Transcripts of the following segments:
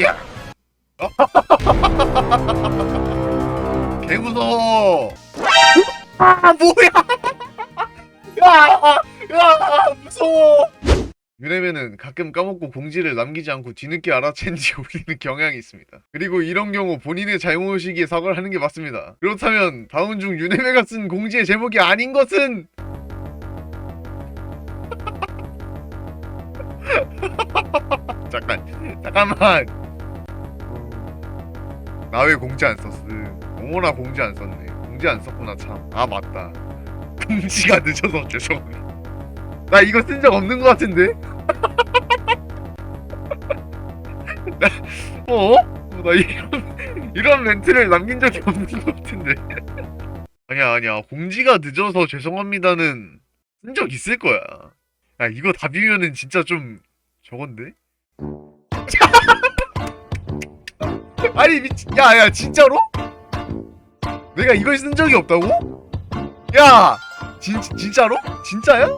야! 개무서워! 아, 뭐야! 야! 야! 무서워! 유래면은 가끔 까먹고 공지를 남기지 않고 뒤늦게 알아챈지 올리는 경향이 있습니다. 그리고 이런 경우 본인의 잘못이기에 사과를 하는 게 맞습니다. 그렇다면 다음 중 유네메가 쓴 공지의 제목이 아닌 것은 잠깐 잠깐만 나 왜 공지 안 썼음. 어머나 공지 안 썼네. 공지 안 썼구나 참 아 맞다. 공지가 늦어서 죄송합니다. 나 이거 쓴 적 없는 것 같은데? 나 어? 나 이런 이런 멘트를 남긴 적이 없는 것 같은데. 아니야 아니야. 공지가 늦어서 죄송합니다는 쓴 적 있을 거야. 야 이거 답이면은 진짜 좀 저건데 아니 미친 야야 진짜로? 내가 이걸 쓴 적이 없다고? 야 진, 진짜로? 진짜야?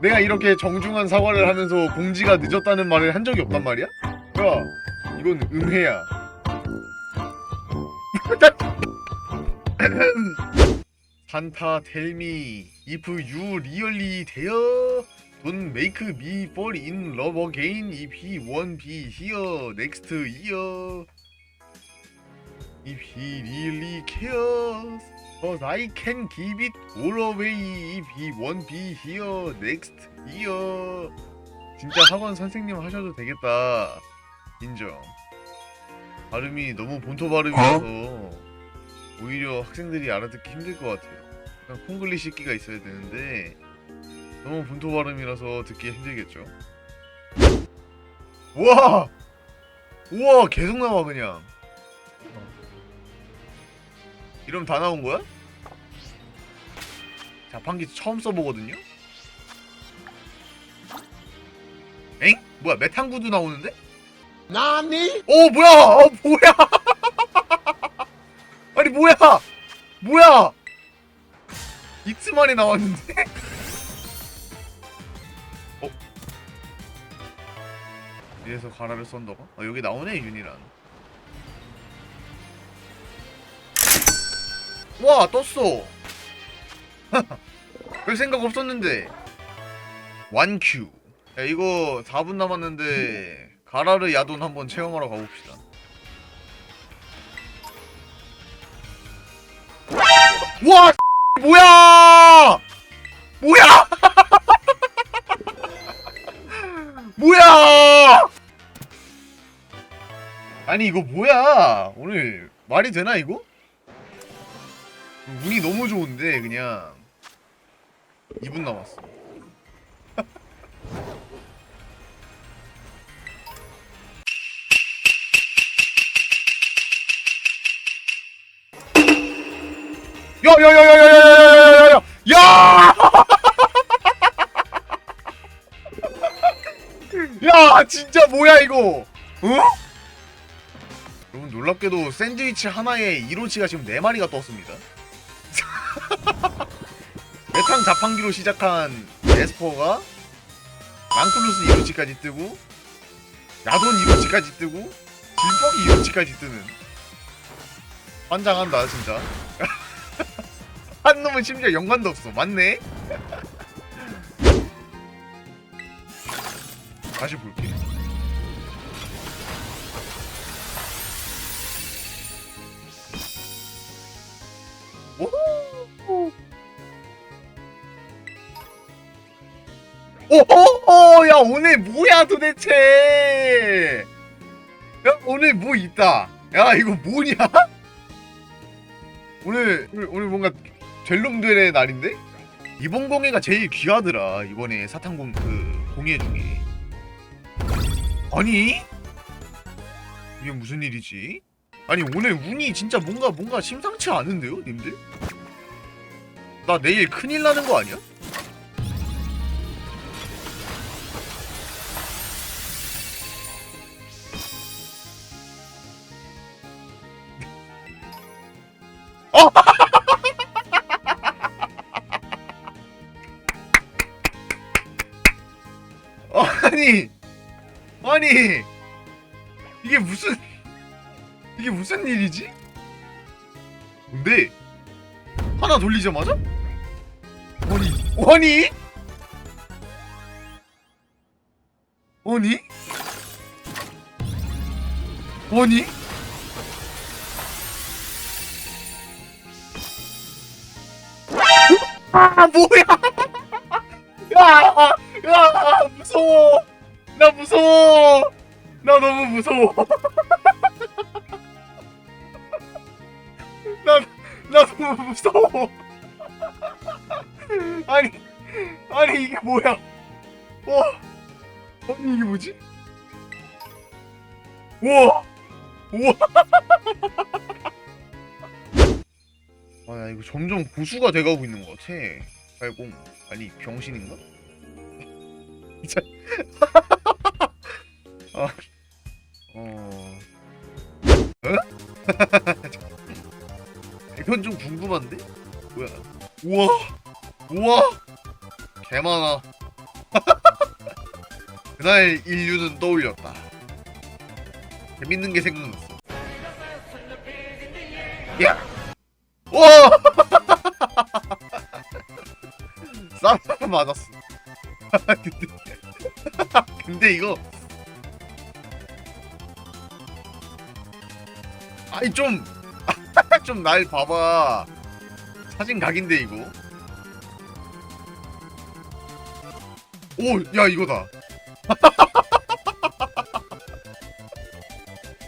내가 이렇게 정중한 사과를 하면서 공지가 늦었다는 말을 한 적이 없단 말이야? 야 이건 음해야 산타 텔미 if you really dare don't make me fall in love again if he won't be here next year if he really cares Cause I can give it all away if he won't be here next year. 진짜 학원 선생님 하셔도 되겠다. 인정. 발음이 너무 본토 발음이라서 오히려 학생들이 알아듣기 힘들 것 같아요. 약간 콩글리시 끼가 있어야 되는데 너무 본토 발음이라서 듣기 힘들겠죠. 우와! 우와! 계속 나와 그냥 이러면 다 나온 거야? 자판기 처음 써보거든요? 엥? 뭐야 메탄구도 나오는데? 나니? 오 뭐야 어 뭐야 아니 뭐야 뭐야 이틀 만에 나왔는데 어 이래서 가라를 썬다고? 아 여기 나오네 윤이란 와 떴어. 별 생각 없었는데. 완큐 야 이거 4분 남았는데 가라르 야돈 한번 체험하러 가봅시다. 와 뭐야? 뭐야? 뭐야? 아니 이거 뭐야? 오늘 말이 되나 이거? 운이 너무 좋은데 그냥 2분 남았어 야야야야야야야야야야야 야! 야 진짜 뭐야 이거 어? 여러분 놀랍게도 샌드위치 하나에 이로치가 지금 4마리가 떴습니다 메탕 자판기로 시작한 에스퍼가 랑클루스 이로치까지 뜨고 야돈 이로치까지 뜨고 질퍽이 이로치까지 뜨는 환장한다 진짜. 한 놈은 심지어 연관도 없어. 맞네? 다시 볼게 오호호 야 오늘 뭐야 도대체? 야 오늘 뭐 있다? 야 이거 뭐냐? 오늘 오늘, 오늘 뭔가 젤롱들의 날인데? 이번 공예가 제일 귀하더라 이번에 사탕공 그 공예 중에. 아니? 이게 무슨 일이지? 아니 오늘 운이 진짜 뭔가 뭔가 심상치 않은데요 님들? 나 내일 큰일 나는 거 아니야? 아니. 아니. 이게 무슨 이게 무슨 일이지? 근데 하나 돌리자마자? 아니. 아니? 아니? 아니 아 뭐야? 야, 야 무서워. 나 무서워. 나 너무 무서워. 나, 나 너무 무서워. 아니 아니 이게 뭐야? 와 아니 이게 뭐지? 우와 우와 아야 이거 점점 고수가 돼가고 있는 것 같아 80 아니 병신인가? 진짜 아, 어... 어? 이건 좀 궁금한데? 뭐야? 우와! 우와! 개 많아. 그날 인류는 떠올렸다. 재밌는 게 생각났어. 야! 와! 쌈 맞았어. 근데, 근데 이거 아니 좀 좀 날 봐봐 사진 각인데 이거 오 야 이거다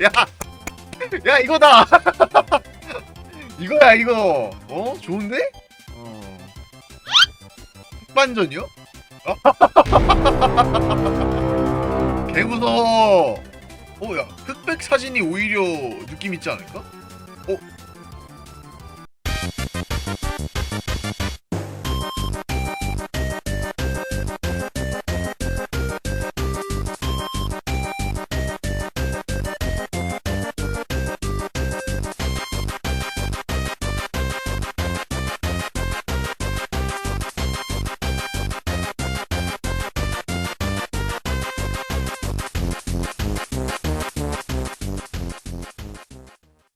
야 야 이거다 이거야 이거. 어? 좋은데? 어. 반전이요? 개 무서워 어야 흑백 사진이 오히려 느낌 있지 않을까